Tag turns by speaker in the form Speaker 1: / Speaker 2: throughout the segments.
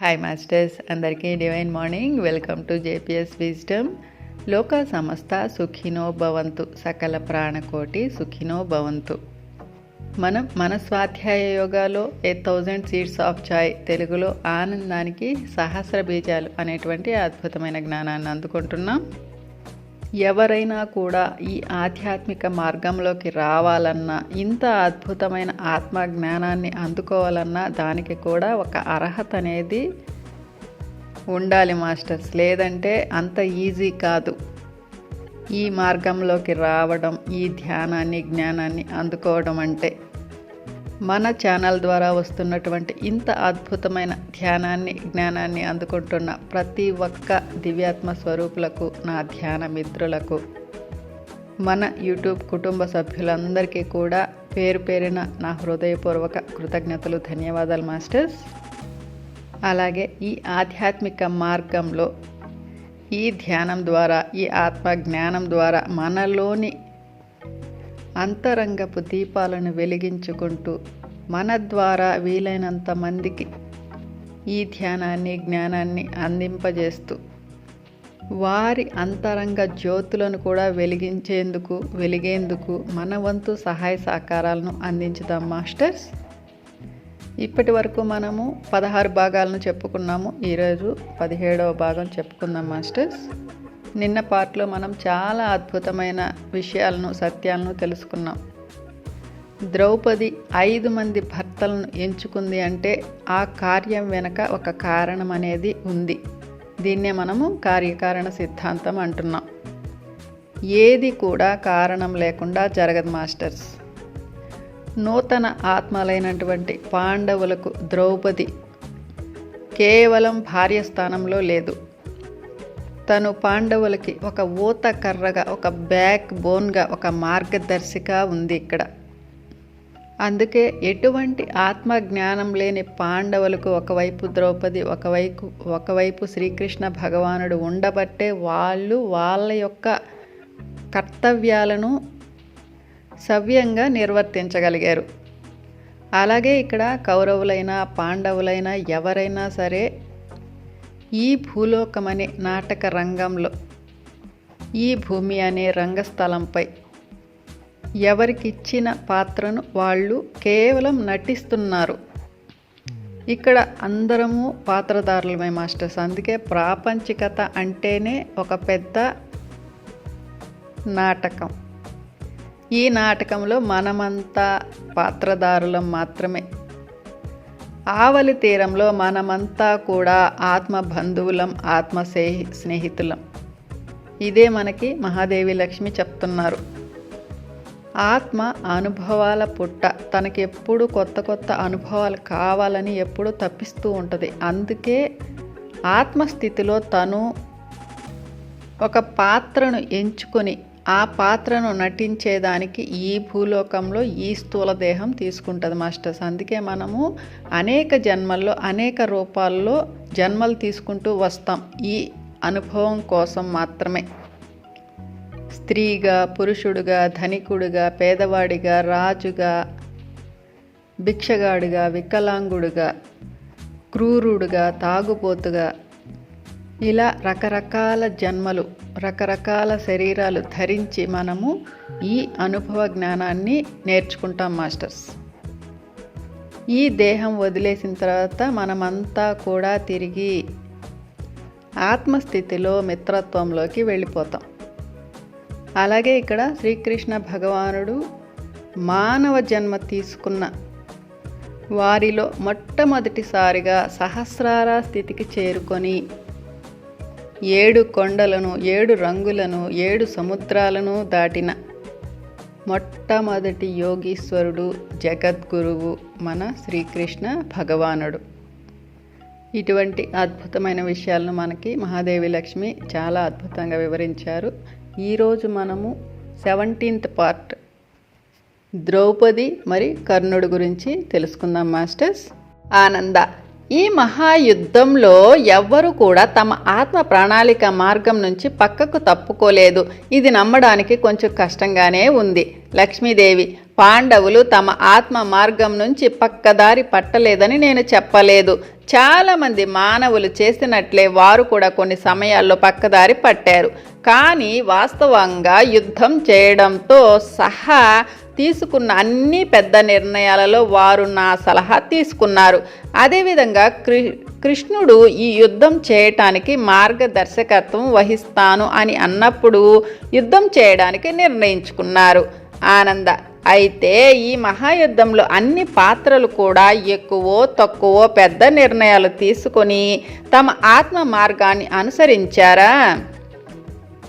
Speaker 1: Hi masters అందరికీ divine morning welcome to JPS wisdom లోక సమస్త సుఖినో భవంతు. సకల ప్రాణకోటి సుఖినో భవంతు. మనం మన స్వాధ్యాయ యోగాలో a thousand seeds of joy తెలుగులో ఆనందానికి సహస్ర బీజాలు అనేటువంటి అద్భుతమైన జ్ఞానాన్ని అందుకుంటున్నాం. ఎవరైనా కూడా ఈ ఆధ్యాత్మిక మార్గంలోకి రావాలన్నా ఇంత అద్భుతమైన ఆత్మ జ్ఞానాన్ని అందుకోవాలన్నా దానికి కూడా ఒక అర్హత అనేది ఉండాలి మాస్టర్స్. లేదంటే అంత ఈజీ కాదు. ఈ మార్గంలోకి రావడం ఈ ధ్యానాన్ని జ్ఞానాన్ని అందుకోవడం అంటే మన ఛానల్ ద్వారా వస్తున్నటువంటి ఇంత అద్భుతమైన ధ్యానాన్ని జ్ఞానాన్ని అందుకుంటున్న ప్రతి ఒక్క దివ్యాత్మ స్వరూపులకు నా ధ్యాన మిత్రులకు మన యూట్యూబ్ కుటుంబ సభ్యులందరికీ కూడా పేరు పేరిన నా హృదయపూర్వక కృతజ్ఞతలు ధన్యవాదాలు మాస్టర్స్. అలాగే ఈ ఆధ్యాత్మిక మార్గంలో ఈ ధ్యానం ద్వారా ఈ ఆత్మ జ్ఞానం ద్వారా మనలోని అంతరంగపు దీపాలను వెలిగించుకుంటూ మన ద్వారా వీలైనంత మందికి ఈ ధ్యానాన్ని జ్ఞానాన్ని అందింపజేస్తూ వారి అంతరంగ జ్యోతులను కూడా వెలిగించేందుకు వెలిగేందుకు మన వంతు సహాయ సహకారాలను అందించుదాం మాస్టర్స్. ఇప్పటి వరకు మనము పదహారు భాగాలను చెప్పుకున్నాము. ఈరోజు పదిహేడవ భాగం చెప్పుకుందాం మాస్టర్స్. నిన్న పార్ట్లో మనం చాలా అద్భుతమైన విషయాలను సత్యాలను తెలుసుకున్నాం. ద్రౌపది ఐదు మంది భర్తలను ఎంచుకుంది అంటే ఆ కార్యం వెనక ఒక కారణం అనేది ఉంది. దీన్నే మనము కార్యకారణ సిద్ధాంతం అంటున్నాం. ఏది కూడా కారణం లేకుండా జరగదు మాస్టర్స్. నూతన ఆత్మలైనటువంటి పాండవులకు ద్రౌపది కేవలం భార్య స్థానంలో లేదు. తను పాండవులకి ఒక ఊత కర్రగా ఒక బ్యాక్ బోన్గా ఒక మార్గదర్శిగా ఉంది ఇక్కడ. అందుకే ఎటువంటి ఆత్మ జ్ఞానం లేని పాండవులకు ఒకవైపు ద్రౌపది ఒకవైపు ఒకవైపు శ్రీకృష్ణ భగవానుడు ఉండబట్టే వాళ్ళు వాళ్ళ యొక్క కర్తవ్యాలను సవ్యంగా నిర్వర్తించగలిగారు. అలాగే ఇక్కడ కౌరవులైనా పాండవులైనా ఎవరైనా సరే ఈ భూలోకమనే నాటక రంగంలో ఈ భూమి అనే రంగస్థలంపై ఎవరికిచ్చిన పాత్రను వాళ్ళు కేవలం నటిస్తున్నారు. ఇక్కడ అందరము పాత్రదారులమే మాస్టర్స్. అందుకే ప్రాపంచికత అంటేనే ఒక పెద్ద నాటకం. ఈ నాటకంలో మనమంతా పాత్రదారులం మాత్రమే. ఆవలి తీరంలో మనమంతా కూడా ఆత్మ బంధువులం ఆత్మ స్నేహితులం ఇదే మనకి మహాదేవి లక్ష్మి చెప్తున్నారు. ఆత్మ అనుభవాల పుట్ట. తనకి ఎప్పుడు కొత్త కొత్త అనుభవాలు కావాలని ఎప్పుడు తప్పిస్తూ ఉంటుంది. అందుకే ఆత్మస్థితిలో తను ఒక పాత్రను ఎంచుకొని ఆ పాత్రను నటించేదానికి ఈ భూలోకంలో ఈ స్థూల దేహం తీసుకుంటుంది మాస్టర్స్. అందుకే మనము అనేక జన్మల్లో అనేక రూపాల్లో జన్మలు తీసుకుంటూ వస్తాం. ఈ అనుభవం కోసం మాత్రమే. స్త్రీగా పురుషుడుగా ధనికుడుగా పేదవాడిగా రాజుగా భిక్షగాడిగా వికలాంగుడుగా క్రూరుడుగా తాగుబోతుగా ఇలా రకరకాల జన్మలు రకరకాల శరీరాలు ధరించి మనము ఈ అనుభవ జ్ఞానాన్ని నేర్చుకుంటాం మాస్టర్స్. ఈ దేహం వదిలేసిన తర్వాత మనమంతా కూడా తిరిగి ఆత్మస్థితిలో మిత్రత్వంలోకి వెళ్ళిపోతాం. అలాగే ఇక్కడ శ్రీకృష్ణ భగవానుడు మానవ జన్మ తీసుకున్న వారిలో మొట్టమొదటిసారిగా సహస్రార స్థితికి చేరుకొని ఏడు కొండలను ఏడు రంగులను ఏడు సముద్రాలను దాటిన మొట్టమొదటి యోగీశ్వరుడు జగద్గురువు మన శ్రీకృష్ణ భగవానుడు. ఇటువంటి అద్భుతమైన విషయాలను మనకి మహాదేవి లక్ష్మి చాలా అద్భుతంగా వివరించారు. ఈరోజు మనము సెవెంటీన్త్ పార్ట్. ద్రౌపది మరి కర్ణుడు గురించి తెలుసుకుందాం మాస్టర్స్. ఆనంద ఈ మహాయుద్ధంలో ఎవ్వరూ కూడా తమ ఆత్మ ప్రణాళిక మార్గం నుంచి పక్కకు తప్పుకోలేదు. ఇది నమ్మడానికి కొంచెం కష్టంగానే ఉంది. లక్ష్మీదేవి పాండవులు తమ ఆత్మ మార్గం నుంచి పక్కదారి పట్టలేదని నేను చెప్పలేదు. చాలామంది మానవులు చేసినట్లే వారు కూడా కొన్ని సమయాల్లో పక్కదారి పట్టారు. కానీ వాస్తవంగా యుద్ధం చేయడంతో సహా తీసుకున్న అన్ని పెద్ద నిర్ణయాలలో వారు నా సలహా తీసుకున్నారు. అదేవిధంగా కృ కృష్ణుడు ఈ యుద్ధం చేయటానికి మార్గదర్శకత్వం వహిస్తాను అని అన్నప్పుడు యుద్ధం చేయడానికి నిర్ణయించుకున్నారు. ఆనంద అయితే ఈ మహాయుద్ధంలో అన్ని పాత్రలు కూడా ఎక్కువో తక్కువో పెద్ద నిర్ణయాలు తీసుకొని తమ ఆత్మ మార్గాన్ని అనుసరించారా?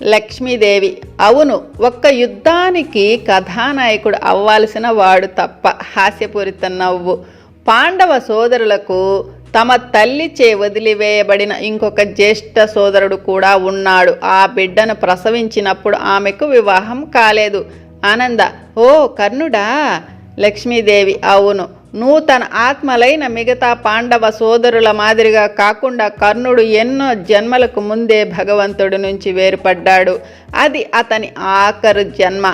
Speaker 1: లక్ష్మీదేవి అవును ఒక్క యుద్ధానికి కథానాయకుడు అవ్వాల్సిన వాడు తప్ప హాస్యపూరిత నవ్వు. పాండవ సోదరులకు తమ తల్లి చే వదిలివేయబడిన ఇంకొక జ్యేష్ఠ సోదరుడు కూడా ఉన్నాడు. ఆ బిడ్డను ప్రసవించినప్పుడు ఆమెకు వివాహం కాలేదు. ఆనంద ఓ కర్ణుడా! లక్ష్మీదేవి అవును. నూతన ఆత్మలైన మిగతా పాండవ సోదరుల మాదిరిగా కాకుండా కర్ణుడు ఎన్నో జన్మలకు ముందే భగవంతుడి నుంచి వేరుపడ్డాడు. అది అతని ఆఖరు జన్మ.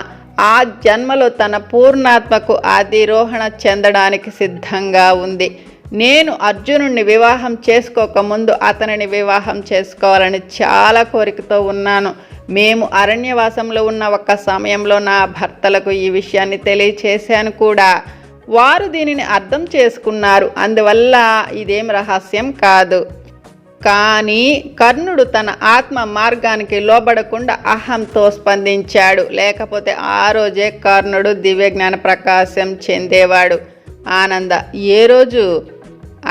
Speaker 1: ఆ జన్మలో తన పూర్ణాత్మకు అధిరోహణ చెందడానికి సిద్ధంగా ఉంది. నేను అర్జునుడిని వివాహం చేసుకోకముందు అతనిని వివాహం చేసుకోవాలని చాలా కోరికతో ఉన్నాను. మేము అరణ్యవాసంలో ఉన్న ఒక సమయంలో నా భర్తలకు ఈ విషయాన్ని తెలియచేశాను కూడా. వారు దీనిని అర్థం చేసుకున్నారు. అందువల్ల ఇదేం రహస్యం కాదు. కానీ కర్ణుడు తన ఆత్మ మార్గానికి లోబడకుండా అహంతో స్పందించాడు. లేకపోతే ఆ రోజే కర్ణుడు దివ్యజ్ఞాన ప్రకాశం చెందేవాడు. ఆనంద ఏ రోజు?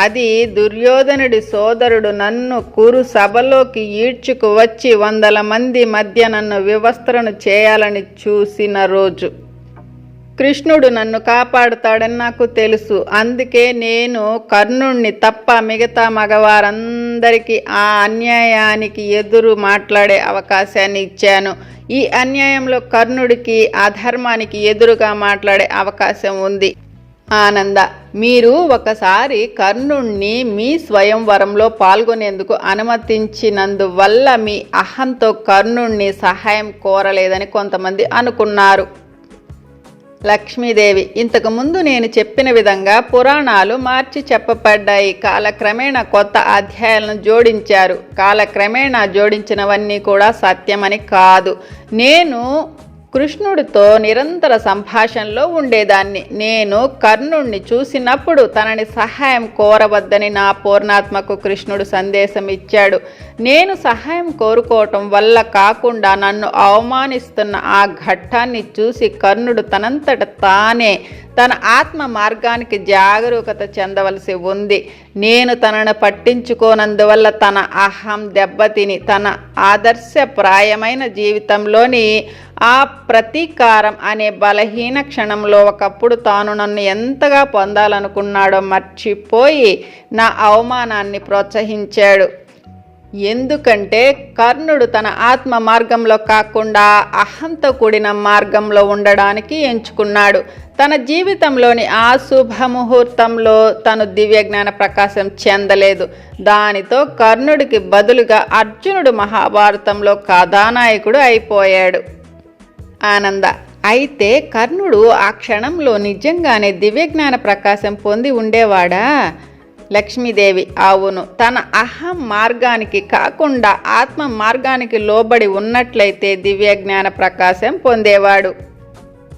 Speaker 1: అది దుర్యోధనుడి సోదరుడు నన్ను కురు సభలోకి ఈడ్చుకు వచ్చి వందల మంది మధ్య నన్ను వివస్త్రను చేయాలని చూసిన రోజు. కృష్ణుడు నన్ను కాపాడుతాడని నాకు తెలుసు. అందుకే నేను కర్ణుణ్ణి తప్ప మిగతా మగవారందరికీ ఆ అన్యాయానికి ఎదురు మాట్లాడే అవకాశాన్ని ఇచ్చాను. ఈ అన్యాయంలో కర్ణుడికి అధర్మానికి ఎదురుగా మాట్లాడే అవకాశం ఉంది. ఆనంద మీరు ఒకసారి కర్ణుణ్ణి మీ స్వయంవరంలో పాల్గొనేందుకు అనుమతించినందువల్ల మీ అహంతో కర్ణుణ్ణి సహాయం కోరలేదని కొంతమంది అనుకున్నారు. లక్ష్మీదేవి ఇంతకుముందు నేను చెప్పిన విధంగా పురాణాలు మార్చి చెప్పబడ్డాయి. కాలక్రమేణా కొత్త అధ్యాయాలను జోడించారు. కాలక్రమేణా జోడించినవన్నీ కూడా సత్యమని కాదు. నేను కృష్ణుడితో నిరంతర సంభాషణలో ఉండేదాన్ని. నేను కర్ణుణ్ణి చూసినప్పుడు తనని సహాయం కోరవద్దని నా పూర్ణాత్మకు కృష్ణుడు సందేశం ఇచ్చాడు. నేను సహాయం కోరుకోవటం వల్ల కాకుండా నన్ను అవమానిస్తున్న ఆ ఘట్టాన్ని చూసి కర్ణుడు తనంతట తానే తన ఆత్మ మార్గానికి జాగరూకత చెందవలసి ఉంది. నేను తనను పట్టించుకోనందువల్ల తన అహం దెబ్బతిని తన ఆదర్శప్రాయమైన జీవితంలోని ఆ ప్రతీకారం అనే బలహీన క్షణంలో ఒకప్పుడు తాను నన్ను ఎంతగా పొందాలనుకున్నాడో మర్చిపోయి నా అవమానాన్ని ప్రోత్సహించాడు. ఎందుకంటే కర్ణుడు తన ఆత్మ మార్గంలో కాకుండా అహంతో కూడిన మార్గంలో ఉండడానికి ఎంచుకున్నాడు. తన జీవితంలోని ఆ శుభముహూర్తంలో తను దివ్యజ్ఞాన ప్రకాశం చెందలేదు. దానితో కర్ణుడికి బదులుగా అర్జునుడు మహాభారతంలో కథానాయకుడు అయిపోయాడు. ఆనంద అయితే కర్ణుడు ఆ క్షణంలో నిజంగానే దివ్యజ్ఞాన ప్రకాశం పొంది ఉండేవాడా? లక్ష్మీదేవి అవును తన అహం మార్గానికి కాకుండా ఆత్మ మార్గానికి లోబడి ఉన్నట్లయితే దివ్యజ్ఞాన ప్రకాశం పొందేవాడు.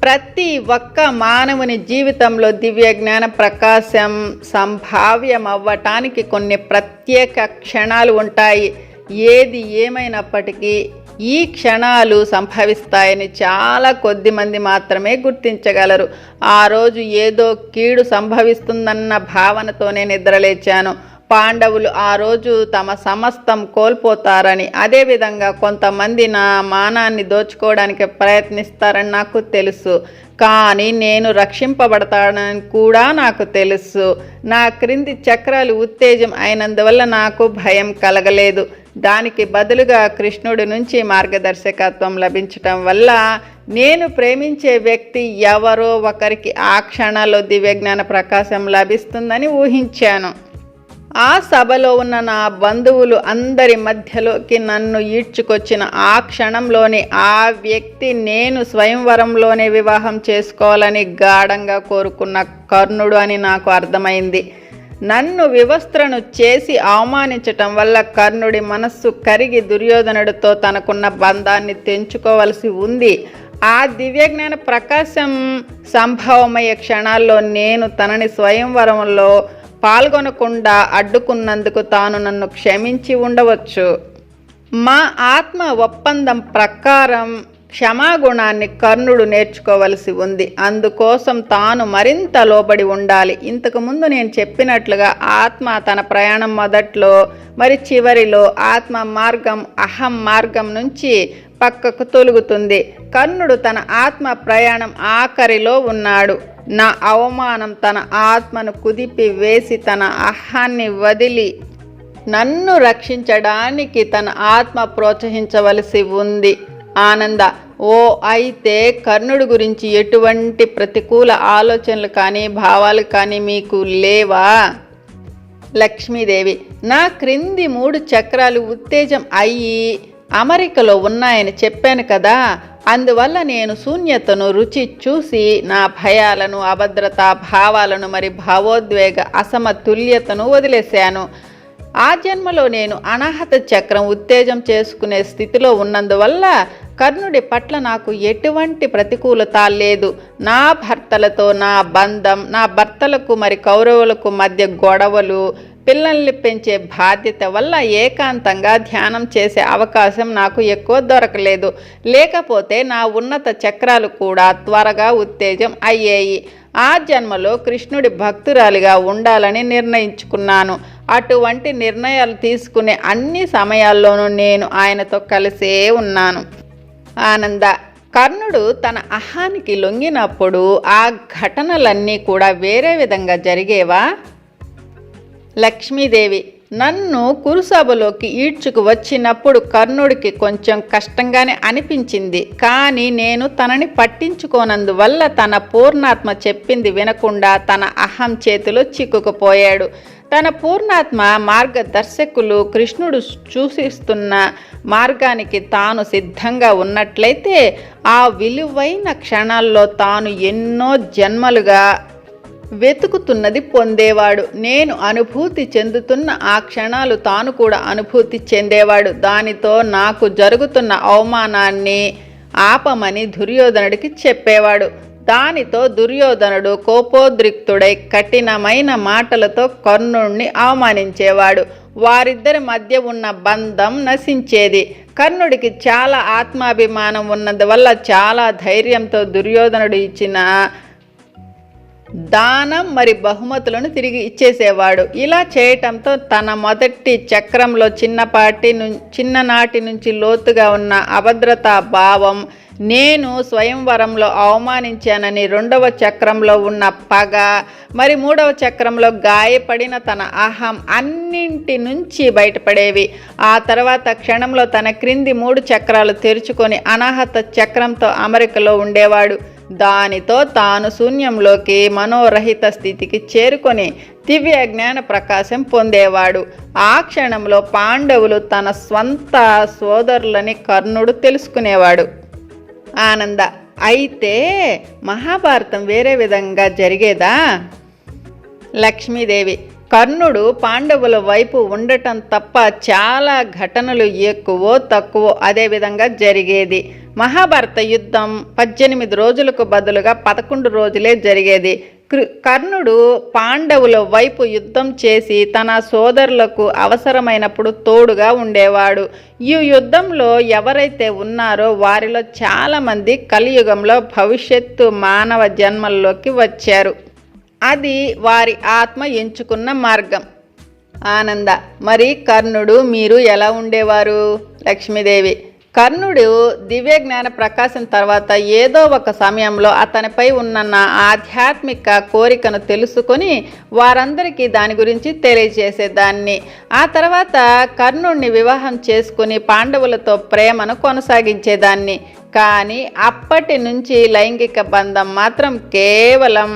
Speaker 1: ప్రతి ఒక్క మానవుని జీవితంలో దివ్య జ్ఞాన ప్రకాశం సంభావ్యం అవ్వటానికి కొన్ని ప్రత్యేక క్షణాలు ఉంటాయి. ఏది ఏమైనప్పటికీ ఈ క్షణాలు సంభవిస్తాయని చాలా కొద్ది మంది మాత్రమే గుర్తించగలరు. ఆ రోజు ఏదో కీడు సంభవిస్తుందన్న భావనతోనే నిద్రలేచాను. పాండవులు ఆ రోజు తమ సమస్తం కోల్పోతారని అదేవిధంగా కొంతమంది నా మానాన్ని దోచుకోవడానికి ప్రయత్నిస్తారని నాకు తెలుసు. కానీ నేను రక్షింపబడతానని కూడా నాకు తెలుసు. నా క్రింది చక్రాలు ఉత్తేజం అయినందువల్ల నాకు భయం కలగలేదు. దానికి బదులుగా కృష్ణుడి నుంచి మార్గదర్శకత్వం లభించటం వల్ల నేను ప్రేమించే వ్యక్తి ఎవరో ఒకరికి ఆ క్షణాల్లో దివ్యజ్ఞాన ప్రకాశం లభిస్తుందని ఊహించాను. ఆ సభలో ఉన్న నా బంధువులు అందరి మధ్యలోకి నన్ను ఈడ్చుకొచ్చిన ఆ క్షణంలోని ఆ వ్యక్తి నేను స్వయంవరంలోనే వివాహం చేసుకోవాలని గాఢంగా కోరుకున్న కర్ణుడు అని నాకు అర్థమైంది. నన్ను వివస్త్రను చేసి అవమానించటం వల్ల కర్ణుడి మనస్సు కరిగి దుర్యోధనుడితో తనకున్న బంధాన్ని తెంచుకోవలసి ఉంది. ఆ దివ్యజ్ఞాన ప్రకాశం సంభవమయ్యే క్షణాల్లో నేను తనని స్వయంవరంలో పాల్గొనకుండా అడ్డుకున్నందుకు తాను నన్ను క్షమించి ఉండవచ్చు. మా ఆత్మ ఒప్పందం ప్రకారం క్షమాగుణాన్ని కర్ణుడు నేర్చుకోవలసి ఉంది. అందుకోసం తాను మరింత లోబడి ఉండాలి. ఇంతకుముందు నేను చెప్పినట్లుగా ఆత్మ తన ప్రయాణం మొదట్లో మరి చివరిలో ఆత్మ మార్గం అహం మార్గం నుంచి పక్కకు తొలుగుతుంది. కర్ణుడు తన ఆత్మ ప్రయాణం ఆఖరిలో ఉన్నాడు. నా అవమానం తన ఆత్మను కుదిపి వేసి తన అహాన్ని వదిలి నన్ను రక్షించడానికి తన ఆత్మ ప్రోత్సహించవలసి ఉంది. ఆనంద ఓ అయితే కర్ణుడి గురించి ఎటువంటి ప్రతికూల ఆలోచనలు కానీ భావాలు కానీ మీకు లేవా? లక్ష్మీదేవి నా క్రింది మూడు చక్రాలు ఉత్తేజం అయ్యి అమెరికలో ఉన్నాయని చెప్పాను కదా. అందువల్ల నేను శూన్యతను రుచి చూసి నా భయాలను అభద్రత భావాలను మరి భావోద్వేగ అసమతుల్యతను వదిలేశాను. ఆ జన్మలో నేను అనాహత చక్రం ఉత్తేజం చేసుకునే స్థితిలో ఉన్నందువల్ల కర్ణుడి పట్ల నాకు ఎటువంటి ప్రతికూలత లేదు. నా భర్తలతో నా బంధం నా భర్తలకు మరి కౌరవులకు మధ్య గొడవలు పిల్లల్ని పెంచే బాధ్యత వల్ల ఏకాంతంగా ధ్యానం చేసే అవకాశం నాకు ఎక్కువ దొరకలేదు. లేకపోతే నా ఉన్నత చక్రాలు కూడా త్వరగా ఉత్తేజం అయ్యాయి. ఆ జన్మలో కృష్ణుడి భక్తురాలిగా ఉండాలని నిర్ణయించుకున్నాను. అటువంటి నిర్ణయాలు తీసుకునే అన్ని సమయాల్లోనూ నేను ఆయనతో కలిసే ఉన్నాను. ఆనంద కర్ణుడు తన అహానికి లొంగినప్పుడు ఆ ఘటనలన్నీ కూడా వేరే విధంగా జరిగేవా? లక్ష్మీదేవి నన్ను కురుసభలోకి ఈడ్చుకు వచ్చినప్పుడు కర్ణుడికి కొంచెం కష్టంగానే అనిపించింది. కానీ నేను తనని పట్టించుకోనందువల్ల తన పూర్ణాత్మ చెప్పింది వినకుండా తన అహం చేతిలో చిక్కుకుపోయాడు. తన పూర్ణాత్మ మార్గదర్శకులు కృష్ణుడు చూసిస్తున్న మార్గానికి తాను సిద్ధంగా ఉన్నట్లయితే ఆ విలువైన క్షణాల్లో తాను ఎన్నో జన్మలుగా వెతుకుతున్నది పొందేవాడు. నేను అనుభూతి చెందుతున్న ఆ క్షణాలు తాను కూడా అనుభూతి చెందేవాడు. దానితో నాకు జరుగుతున్న అవమానాన్ని ఆపమని దుర్యోధనుడికి చెప్పేవాడు. దానితో దుర్యోధనుడు కోపోద్రిక్తుడై కఠినమైన మాటలతో కర్ణుణ్ణి అవమానించేవాడు. వారిద్దరి మధ్య ఉన్న బంధం నశించేది. కర్ణుడికి చాలా ఆత్మాభిమానం ఉన్నందువల్ల చాలా ధైర్యంతో దుర్యోధనుడు ఇచ్చిన దానం మరి బహుమతులను తిరిగి ఇచ్చేసేవాడు. ఇలా చేయటంతో తన మొదటి చక్రంలో చిన్నపాటి ను చిన్ననాటి నుంచి లోతుగా ఉన్న అభద్రతా భావం నేను స్వయంవరంలో అవమానించానని రెండవ చక్రంలో ఉన్న పగ మరి మూడవ చక్రంలో గాయపడిన తన అహం అన్నింటి నుంచి బయటపడేవి. ఆ తర్వాత క్షణంలో తన క్రింది మూడు చక్రాలు తెరుచుకొని అనాహత చక్రంతో అమెరికలో ఉండేవాడు. దానితో తాను శూన్యంలోకి మనోరహిత స్థితికి చేరుకొని దివ్య జ్ఞాన ప్రకాశం పొందేవాడు. ఆ క్షణంలో పాండవులు తన స్వంత సోదరులని కర్ణుడు తెలుసుకునేవాడు. ఆనంద. అయితే మహాభారతం వేరే విధంగా జరిగేదా? లక్ష్మీదేవి. కర్ణుడు పాండవుల వైపు ఉండటం తప్ప చాలా ఘటనలు ఎక్కువో తక్కువో అదే విధంగా జరిగేది. మహాభారత యుద్ధం పద్దెనిమిది రోజులకు బదులుగా పదకొండు రోజులే జరిగేది. కర్ణుడు పాండవుల వైపు యుద్ధం చేసి తన సోదరులకు అవసరమైనప్పుడు తోడుగా ఉండేవాడు. ఈ యుద్ధంలో ఎవరైతే ఉన్నారో వారిలో చాలామంది కలియుగంలో భవిష్యత్తు మానవ జన్మల్లోకి వచ్చారు. అది వారి ఆత్మ ఎంచుకున్న మార్గం. ఆనంద మరి కర్ణుడు మీరు ఎలా ఉండేవారు? లక్ష్మీదేవి కర్ణుడు దివ్య జ్ఞాన ప్రకాశం తర్వాత ఏదో ఒక సమయంలో అతనిపై ఉన్న ఆధ్యాత్మిక కోరికను తెలుసుకొని వారందరికీ దాని గురించి తెలియజేసేదాన్ని. ఆ తర్వాత కర్ణుడిని వివాహం చేసుకుని పాండవులతో ప్రేమను కొనసాగించేదాన్ని. కానీ అప్పటి నుంచి లైంగిక బంధం మాత్రం కేవలం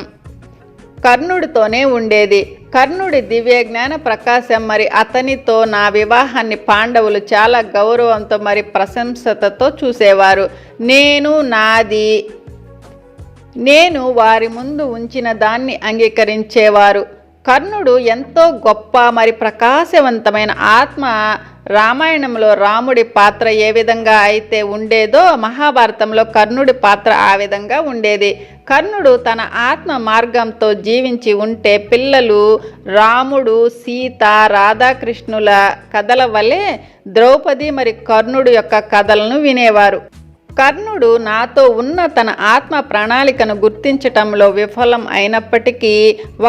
Speaker 1: కర్ణుడితోనే ఉండేది. కర్ణుడి దివ్య జ్ఞాన ప్రకాశం మరి అతనితో నా వివాహాన్ని పాండవులు చాలా గౌరవంతో మరి ప్రశంసతతో చూసేవారు. నేను నాది. నేను వారి ముందు ఉంచిన దాన్ని అంగీకరించేవారు. కర్ణుడు ఎంతో గొప్ప మరి ప్రకాశవంతమైన ఆత్మ రామాయణంలో రాముడి పాత్ర ఏ విధంగా అయితే ఉండేదో మహాభారతంలో కర్ణుడి పాత్ర ఆ విధంగా ఉండేది. కర్ణుడు తన ఆత్మ మార్గంతో జీవించి ఉంటే పిల్లలు రాముడు సీత రాధాకృష్ణుల కథల వలె ద్రౌపది మరి కర్ణుడు యొక్క కథలను వినేవారు. కర్ణుడు నాతో ఉన్న తన ఆత్మ ప్రణాళికను గుర్తించటంలో విఫలం అయినప్పటికీ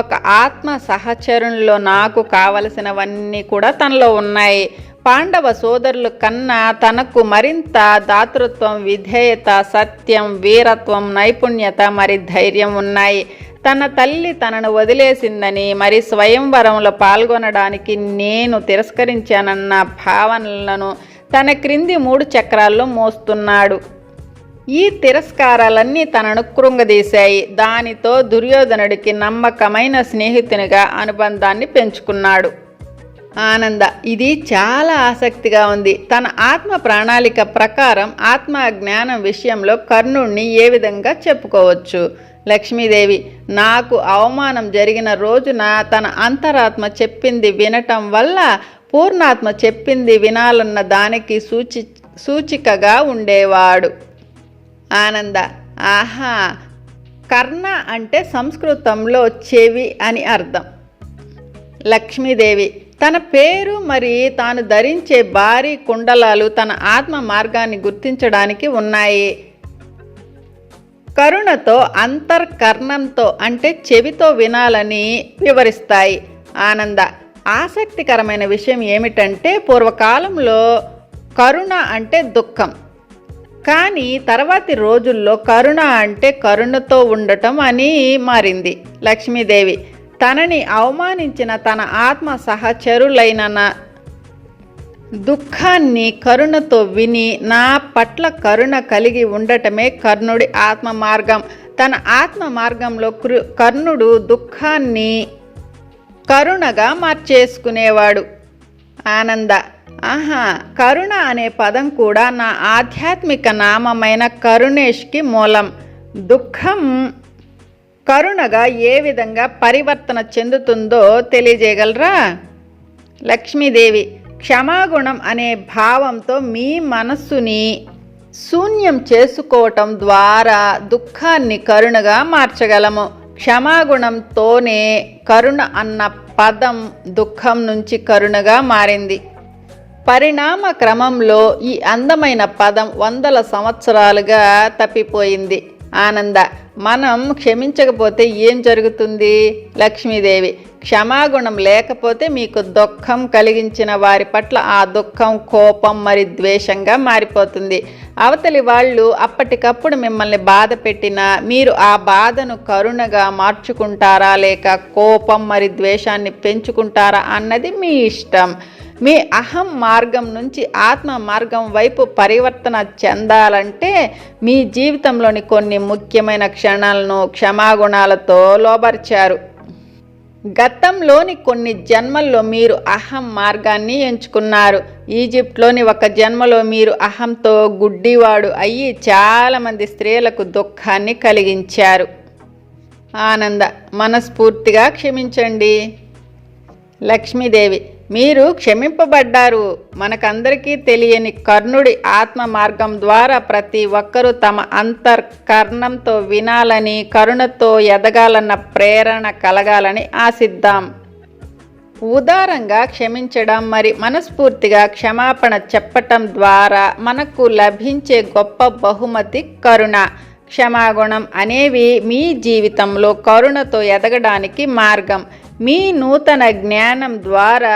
Speaker 1: ఒక ఆత్మ సహచరునిలో నాకు కావలసినవన్నీ కూడా తనలో ఉన్నాయి. పాండవ సోదరులు కన్నా తనకు మరింత దాతృత్వం విధేయత సత్యం వీరత్వం నైపుణ్యత మరి ధైర్యం ఉన్నాయి. తన తల్లి తనను వదిలేసిందని మరి స్వయంవరంలో పాల్గొనడానికి నేను తిరస్కరించానన్న భావనలను తన క్రింది మూడు చక్రాల్లో మోస్తున్నాడు. ఈ తిరస్కారాలన్నీ తనను కృంగదీశాయి. దానితో దుర్యోధనుడికి నమ్మకమైన స్నేహితునిగా అనుబంధాన్ని పెంచుకున్నాడు. ఆనంద. ఇది చాలా ఆసక్తిగా ఉంది. తన ఆత్మ ప్రణాళిక ప్రకారం ఆత్మ జ్ఞానం విషయంలో కర్ణుణ్ణి ఏ విధంగా చెప్పుకోవచ్చు? లక్ష్మీదేవి నాకు అవమానం జరిగిన రోజున తన అంతరాత్మ చెప్పింది వినటం వల్ల పూర్ణాత్మ చెప్పింది వినాలన్న దానికి సూచి సూచికగా ఉండేవాడు. ఆనంద. ఆహా! కర్ణ అంటే సంస్కృతంలో చెవి అని అర్థం. లక్ష్మీదేవి తన పేరు మరి తాను ధరించే భారీ కుండలాలు తన ఆత్మ మార్గాన్ని గుర్తించడానికి ఉన్నాయి. కరుణతో అంతర్కర్ణంతో అంటే చెవితో వినాలని వివరిస్తాయి. ఆనంద ఆసక్తికరమైన విషయం ఏమిటంటే పూర్వకాలంలో కరుణ అంటే దుఃఖం. కానీ తర్వాతి రోజుల్లో కరుణ అంటే కరుణతో ఉండటం అని మారింది. లక్ష్మీదేవి తనని అవమానించిన తన ఆత్మ సహచరులైన నా- దుఃఖాన్ని కరుణతో విని నా పట్ల కరుణ కలిగి ఉండటమే కర్ణుడి ఆత్మ మార్గం. తన ఆత్మ మార్గంలో కృ- కర్ణుడు దుఃఖాన్ని కరుణగా మార్చేసుకునేవాడు. ఆనంద ఆహా కరుణ అనే పదం కూడా నా ఆధ్యాత్మిక నామమైన కరుణేష్కి మూలం. దుఃఖం కరుణగా ఏ విధంగా పరివర్తన చెందుతుందో తెలియజేయగలరా? లక్ష్మీదేవి క్షమాగుణం అనే భావంతో మీ మనస్సుని శూన్యం చేసుకోవటం ద్వారా దుఃఖాన్ని కరుణగా మార్చగలము. క్షమాగుణంతోనే కరుణ అన్న పదం దుఃఖం నుంచి కరుణగా మారింది. పరిణామ క్రమంలో ఈ అందమైన పదం వందల సంవత్సరాలుగా తప్పిపోయింది. ఆనంద. మనం క్షమించకపోతే ఏం జరుగుతుంది? లక్ష్మీదేవి క్షమాగుణం లేకపోతే మీకు దుఃఖం కలిగించిన వారి పట్ల ఆ దుఃఖం కోపం మరి ద్వేషంగా మారిపోతుంది. అవతలి వాళ్ళు అప్పటికప్పుడు మిమ్మల్ని బాధ పెట్టినా మీరు ఆ బాధను కరుణగా మార్చుకుంటారా? లేక కోపం మరి ద్వేషాన్ని పెంచుకుంటారా? అన్నది మీ ఇష్టం. మీ అహం మార్గం నుంచి ఆత్మ మార్గం వైపు పరివర్తన చెందాలంటే మీ జీవితంలోని కొన్ని ముఖ్యమైన క్షణాలను క్షమాగుణాలతో లోబరిచారు. గతంలోని కొన్ని జన్మల్లో మీరు అహం మార్గాన్ని ఎంచుకున్నారు. ఈజిప్ట్లోని ఒక జన్మలో మీరు అహంతో గుడ్డివాడు అయ్యి చాలామంది స్త్రీలకు దుఃఖాన్ని కలిగించారు. ఆనంద మనస్ఫూర్తిగా క్షమించండి. లక్ష్మీదేవి. మీరు క్షమింపబడ్డారు. మనకందరికీ తెలియని కర్ణుడి ఆత్మ మార్గం ద్వారా ప్రతి ఒక్కరూ తమ అంతర్కర్ణంతో వినాలని కరుణతో ఎదగాలన్న ప్రేరణ కలగాలని ఆశిద్దాం. ఉదారంగా క్షమించడం మరి మనస్ఫూర్తిగా క్షమాపణ చెప్పటం ద్వారా మనకు లభించే గొప్ప బహుమతి కరుణ. క్షమాగుణం అనేవి మీ జీవితంలో కరుణతో ఎదగడానికి మార్గం. మీ నూతన జ్ఞానం ద్వారా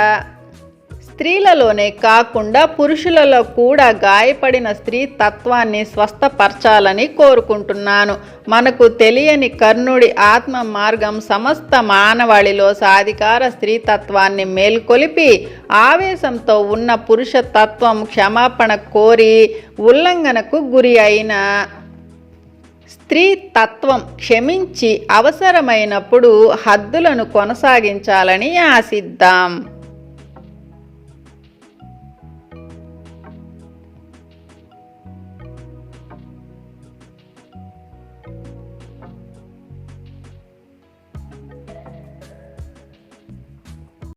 Speaker 1: స్త్రీలలోనే కాకుండా పురుషులలో కూడా గాయపడిన స్త్రీ తత్వాన్ని స్వస్థపరచాలని కోరుకుంటున్నాను. మనకు తెలియని కర్ణుడి ఆత్మ మార్గం సమస్త మానవాళిలో సాధికార స్త్రీ తత్వాన్ని మేల్కొలిపి ఆవేశంతో ఉన్న పురుష తత్వం క్షమాపణ కోరి ఉల్లంఘనకు గురి అయిన స్త్రీ తత్వం క్షమించి అవసరమైనప్పుడు హద్దులను కొనసాగించాలని ఆశిద్దాం.